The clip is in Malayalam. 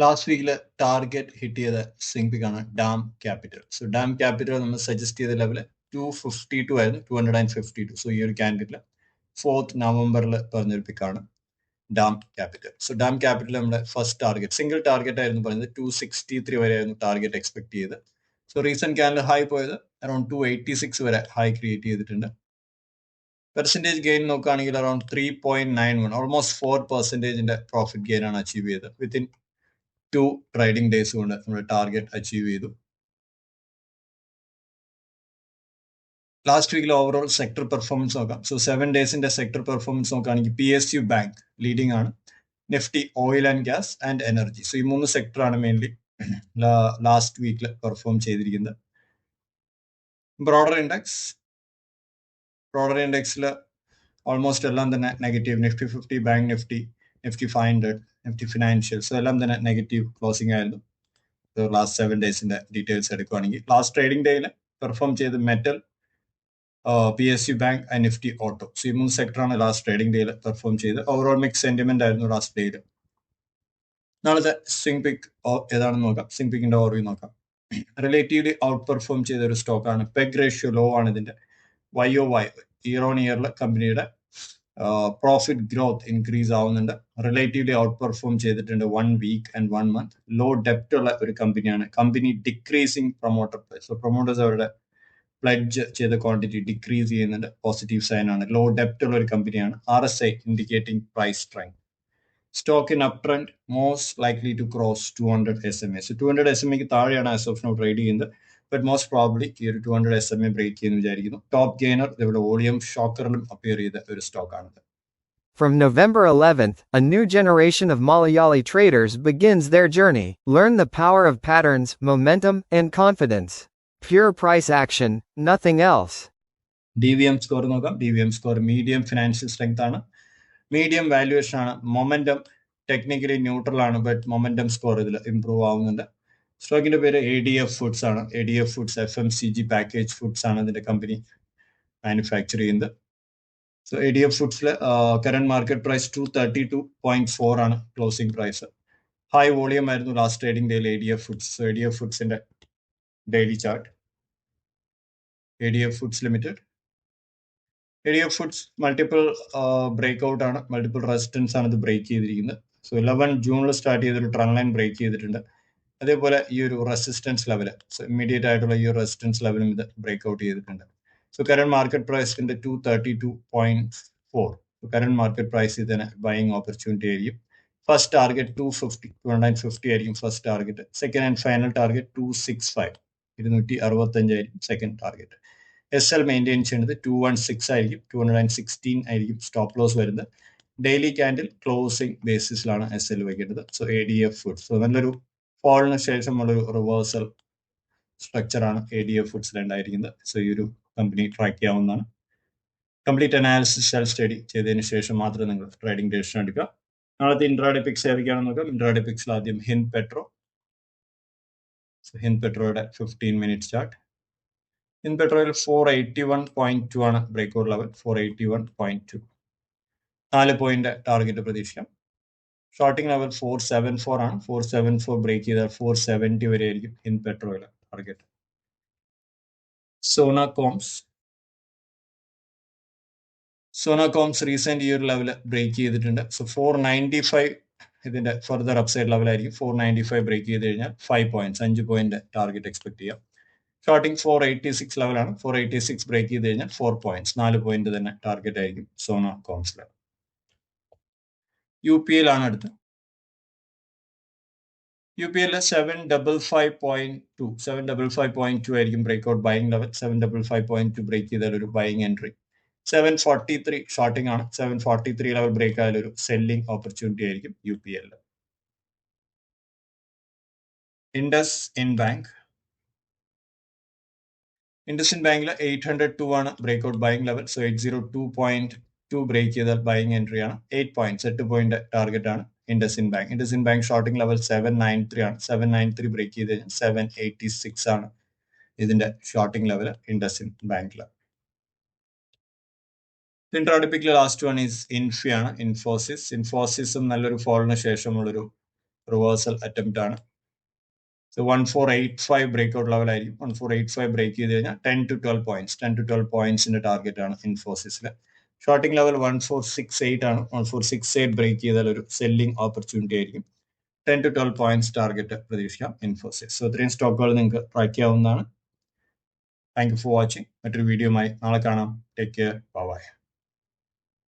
ലാസ്റ്റ് വീക്കിൽ ടാർഗറ്റ് ഹിറ്റ് ചെയ്ത സിംഗ് ആണ് DAM Capital. So DAM Capital നമ്മൾ സജസ്റ്റ് ചെയ്ത ലെവൽ ടു ഫിഫ്റ്റി ടു ആയിരുന്നു. Two hundred and fifty two so ഈ ഒരു ക്യാൻഡിഡിൽ ഫോർത്ത് നവംബറിൽ പറഞ്ഞൊരു പിക്കാണ് DAM Capital. So DAM Capital നമ്മുടെ ഫസ്റ്റ് ടാർഗറ്റ് സിംഗിൾ ടാർഗറ്റ് ആയിരുന്നു പറഞ്ഞത്. ടു സിക്സ്റ്റി ത്രീ വരെ ആയിരുന്നു ടാർഗറ്റ് എക്സ്പെക്ട് ചെയ്ത്. സോ റീസെന്റ് ക്യാൻഡിൽ ഹൈ പോയത് അറൌണ്ട് ടു എയ്റ്റി സിക്സ് വരെ ഹൈ ക്രിയേറ്റ് ചെയ്തിട്ടുണ്ട്. പെർസെന്റേജ് ഗെയിൻ നോക്കുകയാണെങ്കിൽ around three point nine one almost four പെർസെന്റേജിന്റെ profit gain ആണ് അച്ചീവ് ചെയ്തത്. വിത്തിൻ ടു ട്രേഡിംഗ് ഡേയ്സ് കൊണ്ട് നമ്മൾ ടാർഗറ്റ് അച്ചീവ് ചെയ്തു. ലാസ്റ്റ് വീക്കിൽ ഓവറോൾ സെക്ടർ പെർഫോമൻസ് നോക്കാം. സോ സെവൻ ഡേയ്സിന്റെ സെക്ടർ പെർഫോമൻസ് നോക്കുകയാണെങ്കിൽ P S U bank leading ആണ്. Nifty oil and gas and energy so ഈ മൂന്ന് സെക്ടറാണ് മെയിൻലി ലാസ്റ്റ് വീക്കിൽ പെർഫോം ചെയ്തിരിക്കുന്നത്. ബ്രോഡർ ഇൻഡെക്സ് ബ്രോഡർ ഇൻഡെക്സിൽ ഓൾമോസ്റ്റ് എല്ലാം തന്നെ negative Nifty fifty bank Nifty Nifty five hundred Nifty financials എല്ലാം തന്നെ നെഗറ്റീവ് ക്ലോസിംഗ് ആയിരുന്നു. ലാസ്റ്റ് സെവൻ ഡേയ്സിന്റെ ഡീറ്റെയിൽസ് എടുക്കുകയാണെങ്കിൽ ലാസ്റ്റ് ട്രേഡിംഗ് ഡേയിൽ പെർഫോം ചെയ്ത് metal P S U bank and Nifty auto so ഈ മൂന്ന് സെക്ടറാണ് ലാസ്റ്റ് ട്രേഡിംഗ് ഡേയിൽ പെർഫോം ചെയ്ത് ഓവറോൾ മിക്സ് സെന്റിമെന്റ് ആയിരുന്നു ലാസ്റ്റ് ഡേയിൽ നാളത്തെ സ്വിംഗ് പിക്ക് ഏതാണെന്ന് നോക്കാം. സ്വിംഗ് പിക്കിന്റെ ഓർവ്യൂ നോക്കാം. റിലേറ്റീവ്ലി ഔട്ട് പെർഫോം ചെയ്ത ഒരു സ്റ്റോക്കാണ് പെഗ് റേഷ്യോ ലോ ആണ് ഇതിന്റെ. Y O Y year on ഇയറിൽ കമ്പനിയുടെ പ്രോഫിറ്റ് ഗ്രോത്ത് ഇൻക്രീസ് ആവുന്നുണ്ട്. റിലേറ്റീവ്ലി ഔട്ട് പെർഫോം ചെയ്തിട്ടുണ്ട് one week and one month low ഡെപ്റ്റ് ഉള്ള ഒരു കമ്പനിയാണ് company decreasing promoter so promoters അവരുടെ പ്ലഡ്ജ് ചെയ്ത ക്വാണ്ടിറ്റി ഡിക്രീസ് ചെയ്യുന്നുണ്ട്. പോസിറ്റീവ് സൈൻ ആണ്. ലോ ഡെപ്റ്റ് ഉള്ള ഒരു കമ്പനിയാണ് R S I indicating price strength stock in up trend most likely to cross two hundred S M A so two hundred S M എക്ക് താഴെയാണ് ആസ് ഓഫ് നോ ട്രേഡ് ചെയ്യുന്നത്. ബട്ട് മോസ്റ്റ് പ്രോബ്ലി ഈ ഒരു two hundred S M A break ചെയ്യുന്നു വിചാരിക്കുന്നു ടോപ്പ് ഗെയിനർ ഇവിടെ വോളിയം ഷോക്കറിലും അപ്പിയർ ചെയ്ത ഒരു സ്റ്റോക്കാണിത് From November 11th, a new generation of Malayali traders begins their journey. Learn the power of patterns, momentum, and confidence. Pure price action, nothing else. D V M score നോക്കാം D V M score medium financial strength ആണ് മീഡിയം വാല്യുവേഷൻ ആണ് മൊമെന്റം ടെക്നിക്കലി ന്യൂട്രൽ ആണ് ബട്ട് മൊമെന്റം സ്കോർ ഇതിൽ ഇംപ്രൂവ് ആവുന്നുണ്ട് സ്റ്റോക്കിന്റെ പേര് എ ഡി എഫ് ഫുഡ്സ് ആണ്. A D F foods F M C G package foods ആണ് ഇതിന്റെ കമ്പനി മാനുഫാക്ചർ ചെയ്യുന്നത്. So A D F ഫുഡ്സിൽ current market price two thirty two point four ആണ് ക്ലോസിംഗ് പ്രൈസ് ഹൈ വോളിയം ആയിരുന്നു ലാസ്റ്റ് ട്രേഡിംഗ് ഡേയിൽ A D F foods A D F ഫുഡ്സിന്റെ daily chart A D F foods limited A D F foods multiple break out ആണ്. മൾട്ടിപ്പിൾ റെസിസ്റ്റൻസ് ആണ് ഇത് ബ്രേക്ക് ചെയ്തിരിക്കുന്നത്. സോ ഇലവൻ ജൂണിൽ സ്റ്റാർട്ട് ചെയ്തൊരു ട്രൺ ലൈൻ ബ്രേക്ക് ചെയ്തിട്ടുണ്ട്. അതേപോലെ ഈ ഒരു റെസിസ്റ്റൻസ് ലെവൽ സോ ഇമ്മീഡിയറ്റ് ആയിട്ടുള്ള ഈ ഒരു റെസിസ്റ്റൻസ് ലെവലും ഇത് ബ്രേക്ക് ഔട്ട് ചെയ്തിട്ടുണ്ട് so current market പ്രൈസിന്റെ two thirty two point four current market price ഇതിന് ബൈയിങ് ഓപ്പർച്യൂണിറ്റി ആയിരിക്കും. First target two fifty two hundred fifty ആയിരിക്കും first target second and final target two six five ഇരുന്നൂറ്റി അറുപത്തഞ്ചായിരിക്കും second target S L maintain ചെയ്യേണ്ടത് ടു വൺ സിക്സ് ആയിരിക്കും ടു ഹൺഡ്രഡ് ആൻഡ് സിക്സ്റ്റീൻ ആയിരിക്കും സ്റ്റോപ്പ് ലോസ് വരുന്നത്. ഡെയിലി ക്യാൻഡിൽ ക്ലോസിംഗ് ബേസിസിലാണ് എസ് എൽ വയ്ക്കേണ്ടത്. So A D F food so നല്ലൊരു ഫോളിന് ശേഷമുള്ളൊരു റിവേഴ്സൽ സ്ട്രക്ചറാണ് എ ഡി എഫ് ഫുഡ്സിൽ ഉണ്ടായിരിക്കുന്നത് സോ ഈ ഒരു കമ്പനി ട്രാക്ക് ചെയ്യാവുന്നതാണ്. കംപ്ലീറ്റ് അനാലിസിസ് സെൽ സ്റ്റഡി ചെയ്തതിന് ശേഷം മാത്രം നിങ്ങൾ ട്രേഡിംഗ് ഡിസിഷൻ എടുക്കുക. നാളത്തെ ഇൻട്രാഡേ പിക്സ് ഏതൊക്കെയാണെന്ന് നോക്കാം. ഇൻട്രാഡേ പിക്സിൽ ആദ്യം ഹിൻ പെട്രോ ഹിൻ പെട്രോയുടെ fifteen minute chart ഹിൻ പെട്രോയിൽ four eighty one point two ആണ് break out level four eighty one point two നാല് പോയിന്റ് ടാർഗറ്റ് പ്രതീക്ഷിക്കാം. Shorting level four seven four ആണ്. ഫോർ സെവൻ ഫോർ ബ്രേക്ക് ചെയ്താൽ ഫോർ സെവന്റി വരെ ആയിരിക്കും Hin Petro target Sona Coms Sona Coms recent ഈ ഒരു ലെവൽ ബ്രേക്ക് ചെയ്തിട്ടുണ്ട്. സോ ഫോർ നയന്റി ഫൈവ് ഇതിന്റെ ഫർദർ അപ്സൈഡ് ലെവലായിരിക്കും ഫോർ നയന്റി ഫൈവ് ബ്രേക്ക് ചെയ്ത് കഴിഞ്ഞാൽ ഫൈവ് പോയിന്റ്സ് അഞ്ച് പോയിന്റ് ടാർഗറ്റ് എക്സ്പെക്ട് ചെയ്യാം. ഷോർട്ടിംഗ് ഫോർ എയ്റ്റി സിക്സ് ലെവലാണ് ഫോർ എയ്റ്റി സിക്സ് ബ്രേക്ക് ചെയ്ത് കഴിഞ്ഞാൽ ഫോർ പോയിന്റ്സ് നാല് പോയിന്റ് തന്നെ ടാർഗറ്റ് ആയിരിക്കും സോന കോംസിൽ യു പി എല്ലാണ് അടുത്ത് യു പി എല്ലിൽ seven double five point two seven double five point two ആയിരിക്കും break out buying level seven double five point two break ചെയ്താൽ ഒരു buying entry seven forty three shorting ആണ്. Seven forty three level break ആയാലും ഒരു സെല്ലിംഗ് ഓപ്പർച്യൂണിറ്റി ആയിരിക്കും യു പി എല്ലിൽ IndusInd bank Indus in ബാങ്കിൽ എയ്റ്റ് ഹൺഡ്രഡ് ടു ആണ് break out buying level so eight zero two point two break ചെയ്താൽ ബൈങ് എൻട്രി ആണ്. എയ്റ്റ് പോയിന്റ്സ് എട്ട് പോയിന്റ് ടാർഗറ്റ് ആണ് IndusInd bank IndusInd bank shorting level seven nine three ആണ്. സെവൻ നയൻ ത്രീ ബ്രേക്ക് ചെയ്ത് കഴിഞ്ഞാൽ സെവൻ എയ്റ്റി സിക്സ് ആണ് ഇതിന്റെ ഷോർട്ടിംഗ് ലെവൽ ഇൻഡസ് ഇൻ ബാങ്കിൽ ഇൻട്രാഡിപ്പിക്കിലെ ലാസ്റ്റ് വൺ ഈസ് ഇൻഫി ആണ് ഇൻഫോസിസ് ഇൻഫോസിസും നല്ലൊരു ഫോളിന് ശേഷമുള്ളൊരു റിവേഴ്സൽ അറ്റംപ്റ്റ് ആണ്. One four eight five break out level ആയിരിക്കും. One four eight five break ചെയ്ത് കഴിഞ്ഞാൽ ten to twelve points ten to twelve പോയിന്റ്സിന്റെ target ആണ് ഇൻഫോസിസിൽ shorting level one four six eight ആണ്. One four six eight break ചെയ്താൽ ഒരു സെല്ലിംഗ് ഓപ്പർച്യൂണിറ്റി ആയിരിക്കും. Ten to twelve points target പ്രതീക്ഷിക്കാം ഇൻഫോസിസ് സോ ഇത്രയും സ്റ്റോക്കുകൾ നിങ്ങൾക്ക് ട്രാക്ക് ചെയ്യാവുന്നതാണ്. താങ്ക് യു ഫോർ വാച്ചിങ് മറ്റൊരു വീഡിയോയുമായി നാളെ കാണാം. Take care bye